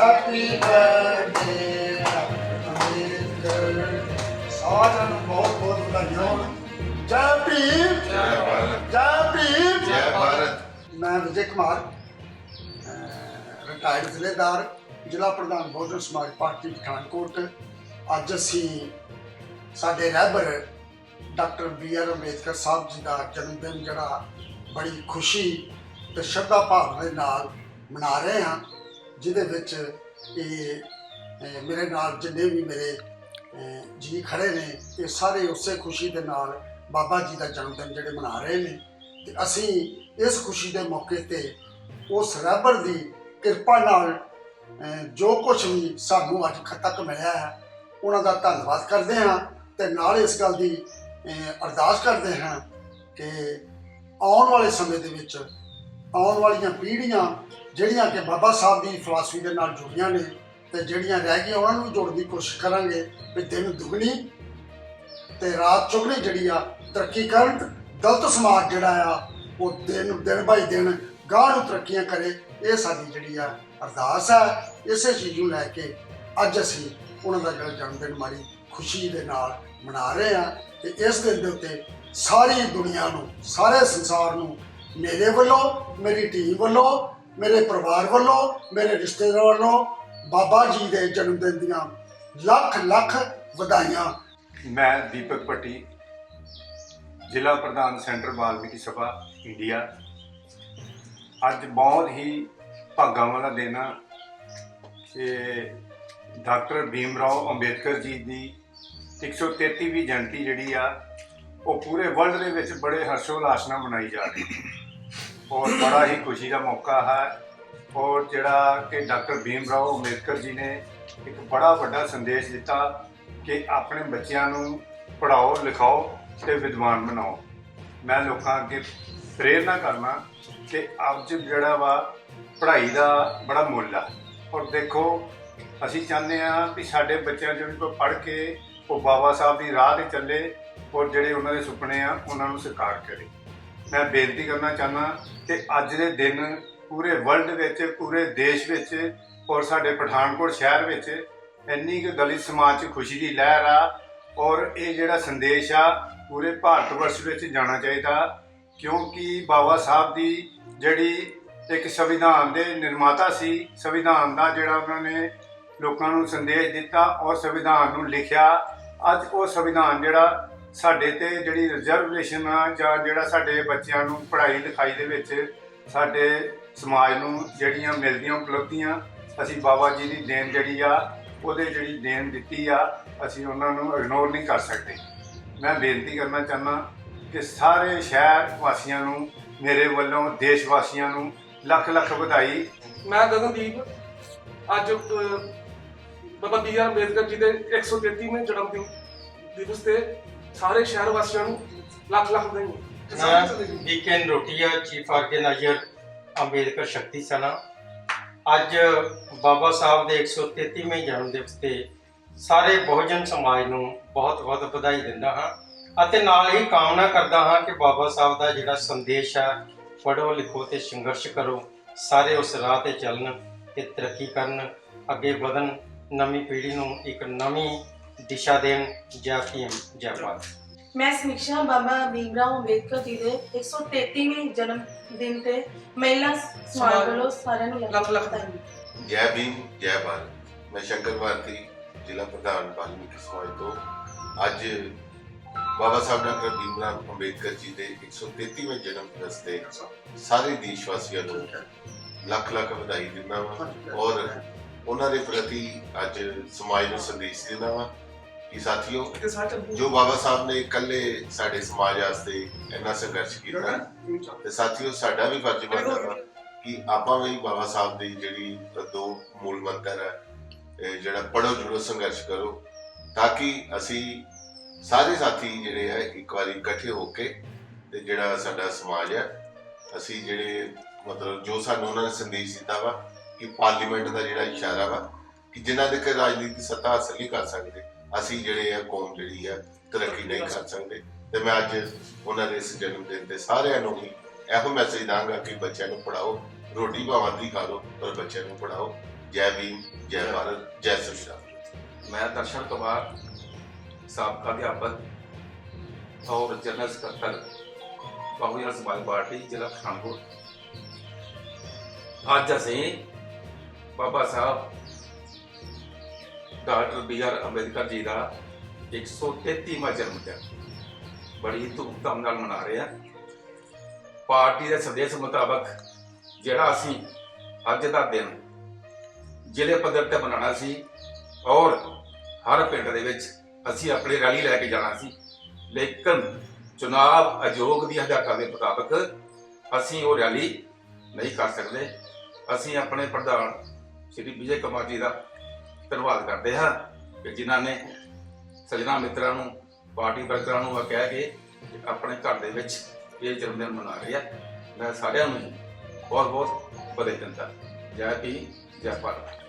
Happy birthday Ambedkar ਸਾਰਿਆਂ ਨੂੰ ਬਹੁਤ ਬਹੁਤ ਵਧਾਈਆਂ ਹੋਣ ਜੈ ਭੀਮ ਜੈ ਭਾਰਤ ਜੈ ਭੀਮ ਜੈ ਭਾਰਤ ਮੈਂ ਵਿਜੇ ਕੁਮਾਰ ਰਿਟਾਇਰਡ ਜ਼ਿਲ੍ਹੇਦਾਰ ਜ਼ਿਲ੍ਹਾ ਪ੍ਰਧਾਨ ਬਹੁਜਨ ਸਮਾਜ ਪਾਰਟੀ ਪਠਾਨਕੋਟ ਅੱਜ ਅਸੀਂ ਸਾਡੇ ਰਹਿਬਰ doctor B R Ambedkar Sahib ji ਦਾ ਜਨਮ ਦਿਨ ਜਿਹੜਾ ਬੜੀ ਖੁਸ਼ੀ ਤੇ ਸ਼ਰਧਾ ਭਾਵ ਦੇ ਨਾਲ ਮਨਾ ਰਹੇ ਹਾਂ ਜਿਹਦੇ ਵਿੱਚ ਇਹ ਮੇਰੇ ਨਾਲ ਜਿੰਨੇ ਵੀ ਮੇਰੇ ਜੀ ਖੜੇ ਨੇ, ਇਹ ਸਾਰੇ ਉਸੇ ਖੁਸ਼ੀ ਦੇ ਨਾਲ ਬਾਬਾ ਜੀ ਦਾ ਜਨਮ ਦਿਨ ਜਿਹੜੇ ਮਨਾ ਰਹੇ ਨੇ। ਤੇ ਅਸੀਂ ਇਸ ਖੁਸ਼ੀ ਦੇ ਮੌਕੇ ਤੇ ਉਸ ਰਹਿਬਰ ਦੀ ਕਿਰਪਾ ਨਾਲ ਜੋ ਕੁਝ ਵੀ ਸਾਨੂੰ ਅੱਜ ਖਤ ਤੱਕ ਮਿਲਿਆ ਹੈ, ਉਹਨਾਂ ਦਾ ਧੰਨਵਾਦ ਕਰਦੇ ਹਾਂ ਤੇ ਨਾਲ ਇਸ ਗੱਲ ਦੀ ਅਰਦਾਸ ਕਰਦੇ ਹਾਂ ਕਿ ਆਉਣ ਵਾਲੇ ਸਮੇਂ ਦੇ ਵਿੱਚ ਆਉਣ ਵਾਲੀਆਂ ਪੀੜ੍ਹੀਆਂ ਜਿਹੜੀਆਂ ਕਿ ਬਾਬਾ ਸਾਹਿਬ ਦੀ ਫਿਲਾਸਫੀ ਦੇ ਨਾਲ ਜੁੜੀਆਂ ਨੇ ਤੇ ਜਿਹੜੀਆਂ ਰਹਿ ਗਈਆਂ ਉਹਨਾਂ ਨੂੰ ਜੋੜਨ ਦੀ ਕੋਸ਼ਿਸ਼ ਕਰਾਂਗੇ ਵੀ ਦਿਨ ਦੁਗਣੀ ਤੇ ਰਾਤ ਚੁਗਣੀ ਜਿਹੜੀ ਆ, ਤਰੱਕੀ ਕਰਨ ਦਲਤ ਸਮਾਜ ਜਿਹੜਾ ਆ, ਉਹ ਦਿਨ ਦਿਨ ਬਾਈ ਦਿਨ ਗਾਹ ਨੂੰ ਤਰੱਕੀਆਂ ਕਰੇ, ਇਹ ਸਾਡੀ ਜਿਹੜੀ ਆ ਅਰਦਾਸ ਹੈ ਇਸੇ ਚੀਜ਼ ਨੂੰ ਲੈ ਕੇ ਅੱਜ ਅਸੀਂ ਉਹਨਾਂ ਦਾ ਜਿਹੜਾ ਜਨਮ ਦਿਨ ਮਾਰੀ ਖੁਸ਼ੀ ਦੇ ਨਾਲ ਮਨਾ ਰਹੇ ਹਾਂ ਤੇ ਇਸ ਦਿਨ ਦੇ ਉੱਤੇ ਸਾਰੀ ਦੁਨੀਆ ਨੂੰ, ਸਾਰੇ ਸੰਸਾਰ ਨੂੰ ਮੇਰੇ ਵੱਲੋਂ, ਮੇਰੀ ਟੀਮ ਵੱਲੋਂ, ਮੇਰੇ ਪਰਿਵਾਰ ਵੱਲੋਂ, ਮੇਰੇ ਰਿਸ਼ਤੇਦਾਰਾਂ ਵੱਲੋਂ ਬਾਬਾ ਜੀ ਦੇ ਜਨਮ ਦਿਨ ਦੀਆਂ ਲੱਖ ਲੱਖ ਵਧਾਈਆਂ। ਮੈਂ ਦੀਪਕ ਭੱਟੀ, ਜ਼ਿਲ੍ਹਾ ਪ੍ਰਧਾਨ ਸੈਂਟਰ ਵਾਲਮੀਕੀ ਸਭਾ, ਇੰਡੀਆ। ਅੱਜ ਬਹੁਤ ਹੀ ਭਾਗਾਂ ਵਾਲਾ ਦਿਨ ਆ। ਕਿ ਡਾਕਟਰ ਭੀਮ ਰਾਓ ਅੰਬੇਦਕਰ ਜੀ ਦੀ 133ਵੀਂ ਜਯੰਤੀ ਜਿਹੜੀ ਆ ਉਹ ਪੂਰੇ ਵਰਲਡ ਦੇ ਵਿੱਚ ਬੜੇ ਹਰਸ਼ੋਲਾਸ ਨਾਲ ਮਨਾਈ ਜਾ ਰਹੀ ਹੈ। ਔਰ ਬੜਾ ਹੀ ਖੁਸ਼ੀ ਦਾ ਮੌਕਾ ਹੈ। ਔਰ ਜਿਹੜਾ ਕਿ ਡਾਕਟਰ ਭੀਮ ਰਾਓ ਅੰਬੇਦਕਰ ਜੀ ਨੇ ਇੱਕ ਬੜਾ ਵੱਡਾ ਸੰਦੇਸ਼ ਦਿੱਤਾ ਕਿ ਆਪਣੇ ਬੱਚਿਆਂ ਨੂੰ ਪੜ੍ਹਾਓ, ਲਿਖਾਓ ਤੇ ਵਿਦਵਾਨ ਬਣਾਓ। ਮੈਂ ਲੋਕਾਂ ਅੱਗੇ ਪ੍ਰੇਰਨਾ ਕਰਨਾ ਕਿ ਅੱਜ ਜਿਹੜਾ ਵਾ ਪੜ੍ਹਾਈ ਦਾ ਬੜਾ ਮੁੱਲ ਆ। ਔਰ ਦੇਖੋ, ਅਸੀਂ ਚਾਹੁੰਦੇ ਆ ਕਿ ਸਾਡੇ ਬੱਚਿਆਂ ਜਿਹੜੇ ਕੋ ਪੜ੍ਹ ਕੇ ਉਹ ਬਾਬਾ ਸਾਹਿਬ ਦੀ ਰਾਹ ਤੇ ਚੱਲੇ ਔਰ ਜਿਹੜੇ ਉਹਨਾਂ ਦੇ ਸੁਪਨੇ ਆ, ਉਹਨਾਂ ਨੂੰ ਸਾਕਾਰ ਕਰੇ। ਮੈਂ ਬੇਨਤੀ ਕਰਨਾ ਚਾਹੁੰਦਾ ਕਿ ਅੱਜ ਦੇ ਦਿਨ ਪੂਰੇ ਵਰਲਡ ਵਿੱਚ, ਪੂਰੇ ਦੇਸ਼ ਵਿੱਚ ਔਰ ਸਾਡੇ ਪਠਾਨਕੋਟ ਸ਼ਹਿਰ ਵਿੱਚ ਇੰਨੀ ਕੁ ਦਲਿਤ ਸਮਾਜ 'ਚ ਖੁਸ਼ੀ ਦੀ ਲਹਿਰ ਆ ਔਰ ਇਹ ਜਿਹੜਾ ਸੰਦੇਸ਼ ਆ, ਪੂਰੇ ਭਾਰਤ ਵਰਸ਼ ਵਿੱਚ ਜਾਣਾ ਚਾਹੀਦਾ। ਕਿਉਂਕਿ ਬਾਬਾ ਸਾਹਿਬ ਦੀ ਜਿਹੜੀ ਇੱਕ ਸੰਵਿਧਾਨ ਦੇ ਨਿਰਮਾਤਾ ਸੀ, ਸੰਵਿਧਾਨ ਦਾ ਜਿਹੜਾ ਉਹਨਾਂ ਨੇ ਲੋਕਾਂ ਨੂੰ ਸੰਦੇਸ਼ ਦਿੱਤਾ ਔਰ ਸੰਵਿਧਾਨ ਨੂੰ ਲਿਖਿਆ, ਅੱਜ ਉਹ ਸੰਵਿਧਾਨ ਜਿਹੜਾ ਸਾਡੇ ਤੇ ਜਿਹੜੀ ਰਿਜ਼ਰਵੇਸ਼ਨ ਆ ਜਾਂ ਜਿਹੜਾ ਸਾਡੇ ਬੱਚਿਆਂ ਨੂੰ ਪੜ੍ਹਾਈ ਲਿਖਾਈ ਦੇ ਵਿੱਚ ਸਾਡੇ ਸਮਾਜ ਨੂੰ ਜਿਹੜੀਆਂ ਮਿਲਦੀਆਂ ਉਪਲਬਧੀਆਂ ਅਸੀਂ ਬਾਬਾ ਜੀ ਦੀ ਦੇਣ ਜਿਹੜੀ ਆ, ਉਹਦੇ ਜਿਹੜੀ ਦੇਣ ਦਿੱਤੀ ਆ, ਅਸੀਂ ਉਹਨਾਂ ਨੂੰ ਇਗਨੋਰ ਨਹੀਂ ਕਰ ਸਕਦੇ। ਮੈਂ ਬੇਨਤੀ ਕਰਨਾ ਚਾਹੁੰਦਾ ਕਿ ਸਾਰੇ ਸ਼ਹਿਰ ਵਾਸੀਆਂ ਨੂੰ, ਮੇਰੇ ਵੱਲੋਂ ਦੇਸ਼ ਵਾਸੀਆਂ ਨੂੰ ਲੱਖ ਲੱਖ ਵਧਾਈ। ਮੈਂ ਗਗਨਦੀਪ, ਅੱਜ ਬਾਬਾ ਬੀ ਆਰ ਅੰਬੇਦਕਰ ਜੀ ਦੇ 133ਵੇਂ ਜਨਮ ਦਿਨ ਦਿਵਸ ਤੇ ਸਾਰੇ ਸ਼ਹਿਰ ਵਾਸੀਆਂ ਨੂੰ ਲੱਖ ਲੱਖ ਵਧਾਈਆਂ ਮੈਂ ਰੋਟੀਆ ਚੀਫ ਆਰਗੇਨਾਈਜ਼ਰ ਅੰਬੇਦਕਰ ਸ਼ਕਤੀ ਸਨਾ। ਅੱਜ ਬਾਬਾ ਸਾਹਿਬ ਦੇ 133ਵੇਂ ਜਨਮ ਦਿਵਸ ਤੇ ਸਾਰੇ ਬਹੁਜਨ ਸਮਾਜ ਨੂੰ ਬਹੁਤ-ਬਹੁਤ ਵਧਾਈ ਦਿੰਦਾ ਹਾਂ ਅਤੇ ਨਾਲ ਹੀ ਕਾਮਨਾ ਕਰਦਾ ਹਾਂ ਕਿ ਬਾਬਾ ਸਾਹਿਬ ਦਾ ਜਿਹੜਾ ਸੰਦੇਸ਼ ਹੈ ਪੜ੍ਹੋ ਲਿਖੋ ਤੇ ਸੰਘਰਸ਼ ਕਰੋ, ਸਾਰੇ ਉਸ ਰਾਹ ਤੇ ਚੱਲਣ ਤੇ ਤਰੱਕੀ ਕਰਨ, ਅੱਗੇ ਵਧਣ, ਨਵੀਂ ਪੀੜ੍ਹੀ ਨੂੰ ਇੱਕ ਨਵੀਂ ਦਿਸ਼ਾ ਦੇਣ ਜੈ ਭੀਮ ਜੈ ਭਾਰਤ ਮੈਂ ਸਮੀਖਿਆ ਬਾਬਾ ਭੀਮਰਾਓ ਅੰਬੇਦਕਰ ਜੀ ਦੇ 133ਵੇਂ ਜਨਮ ਦਿਨ ਤੇ ਮਹਿਲਾ ਸਮਾਜ ਵੱਲੋਂ ਸਾਰਿਆਂ ਨੂੰ ਲੱਖ ਲੱਖ ਵਧਾਈਆਂ ਜੈ ਭੀਮ ਜੈ ਭਾਰਤ। ਮੈਂ ਸ਼ੰਕਰ ਭਾਰਤੀ ਜ਼ਿਲ੍ਹਾ ਪ੍ਰਧਾਨ ਵਾਲਮੀਕੀ ਸਮਾਜ ਤੋਂ। ਅੱਜ ਬਾਬਾ ਸਾਹਿਬ ਡਾਕਟਰ ਭੀਮ ਰਾਓ ਅੰਬੇਦਕਰ ਜੀ ਦੇ 133ਵੇਂ ਜਨਮ ਦਿਵਸ ਤੇ ਸਾਰੇ ਦੇਸ਼ ਵਾਸੀਆਂ ਨੂੰ ਲੱਖ ਲੱਖ ਵਧਾਈ ਦਿੰਦਾ ਹਾਂ ਔਰ ਉਹਨਾਂ ਦੇ ਪ੍ਰਤੀ ਅੱਜ ਸਮਾਜ ਨੂੰ ਸੰਦੇਸ਼ ਦਿੰਦਾ ਹਾਂ ਕਿ ਸਾਥੀਓ ਜੋ ਬਾਬਾ ਸਾਹਿਬ ਨੇ ਇਕੱਲੇ ਸਾਡੇ ਸਮਾਜ ਵਾਸਤੇ ਇੰਨਾ ਸੰਘਰਸ਼ ਕੀਤਾ ਤੇ ਸਾਥੀਓ ਸਾਡਾ ਵੀ ਫਰਜ਼ ਬਣਦਾ ਕਿ ਆਪਾਂ ਵੀ ਬਾਬਾ ਸਾਹਿਬ ਦੀ ਜਿਹੜੀ ਦੋ ਮੂਲ ਮੰਤਰ ਹੈ ਜਿਹੜਾ ਪੜੋ ਜੁੜੋ ਸੰਘਰਸ਼ ਕਰੋ ਤਾਂ ਕਿ ਅਸੀਂ ਸਾਰੇ ਸਾਥੀ ਜਿਹੜੇ ਹੈ ਇੱਕ ਵਾਰੀ ਇਕੱਠੇ ਹੋ ਕੇ ਤੇ ਜਿਹੜਾ ਸਾਡਾ ਸਮਾਜ ਹੈ ਅਸੀਂ ਜਿਹੜੇ ਮਤਲਬ ਜੋ ਸਾਨੂੰ ਉਹਨਾਂ ਨੇ ਸੰਦੇਸ਼ ਦਿੱਤਾ ਵਾ ਕਿ ਪਾਰਲੀਮੈਂਟ ਦਾ ਜਿਹੜਾ ਇਸ਼ਾਰਾ ਵਾ ਕਿ ਜਿਨ੍ਹਾਂ ਦੇ ਕਿ ਰਾਜਨੀਤੀ ਸੱਤਾ ਹਾਸਲ ਨਹੀਂ ਕਰ ਸਕਦੇ ਅਸੀਂ ਜਿਹੜੇ ਆ, ਕੌਮ ਜਿਹੜੀ ਆ, ਤਰੱਕੀ ਨਹੀਂ ਕਰ ਸਕਦੇ। ਤੇ ਮੈਂ ਅੱਜ ਉਹਨਾਂ ਦੇ ਇਸ ਜਨਮ ਦਿਨ ਤੇ ਸਾਰਿਆਂ ਨੂੰ ਵੀ ਇਹੋ ਮੈਸੇਜ ਦਾਂਗਾ ਕਿ ਬੱਚਿਆਂ ਨੂੰ ਪੜਾਓ ਰੋਟੀ ਭਾਵਾਂ ਦੀ ਖਾ ਲਓ, ਪਰ ਬੱਚਿਆਂ ਨੂੰ ਪੜਾਓ ਜੈ ਭੀਮ, ਜੈ ਭਾਰਤ, ਜੈ ਸ਼੍ਰੀ ਰਾਮ ਮੈਂ ਦਰਸ਼ਨ ਕੁਮਾਰ, ਸਾਬਕਾ ਅਧਿਆਪਕ ਔਰ ਜਨਰਲ ਸਕੱਤਰ ਬਹੁਜਨ ਸਮਾਜ ਪਾਰਟੀ, ਜ਼ਿਲ੍ਹਾ ਪਠਾਨਕੋਟ। ਅੱਜ ਅਸੀਂ Baba Sahib doctor B R Ambedkar ji ਦਾ 133ਵਾਂ ਜਨਮ ਦਿਨ ਬੜੀ ਧੂਮਧਾਮ ਨਾਲ ਮਨਾ ਰਹੇ ਹਾਂ ਪਾਰਟੀ ਦੇ ਸੰਦੇਸ਼ ਮੁਤਾਬਕ ਜਿਹੜਾ ਅਸੀਂ ਅੱਜ ਦਾ ਦਿਨ ਜ਼ਿਲ੍ਹੇ ਪੱਧਰ ਤੇ ਮਨਾਉਣਾ ਸੀ ਔਰ ਹਰ ਪਿੰਡ ਦੇ ਵਿੱਚ ਅਸੀਂ ਆਪਣੀ ਰੈਲੀ ਲੈ ਕੇ ਜਾਣਾ ਸੀ, ਲੇਕਿਨ ਚੁਣਾਵ ਆਯੋਗ ਦੀ ਹਦਾਇਤਾਂ ਦੇ ਮੁਤਾਬਕ ਅਸੀਂ ਉਹ ਰੈਲੀ ਨਹੀਂ ਕਰ ਸਕਦੇ। ਅਸੀਂ ਆਪਣੇ ਪ੍ਰਧਾਨ ਸ਼੍ਰੀ ਵਿਜੇ ਕੁਮਾਰ ਜੀ ਦਾ ਧੰਨਵਾਦ ਕਰਦੇ ਹਾਂ ਕਿ ਜਿਨ੍ਹਾਂ ਨੇ ਸਜਣਾ ਮਿੱਤਰਾਂ ਨੂੰ, ਪਾਰਟੀ ਵਰਕਰਾਂ ਨੂੰ ਇਹ ਕਹਿ ਕੇ ਆਪਣੇ ਘਰ ਦੇ ਵਿੱਚ ਇਹ ਜਨਮ ਦਿਨ ਮਨਾ ਰਹੇ ਆ। ਮੈਂ ਸਾਰਿਆਂ ਨੂੰ ਬਹੁਤ ਬਹੁਤ ਵਧਾਈ ਦਿੰਦਾ ਜੈ ਭੀਮ, ਜੈ ਭਾਰਤ।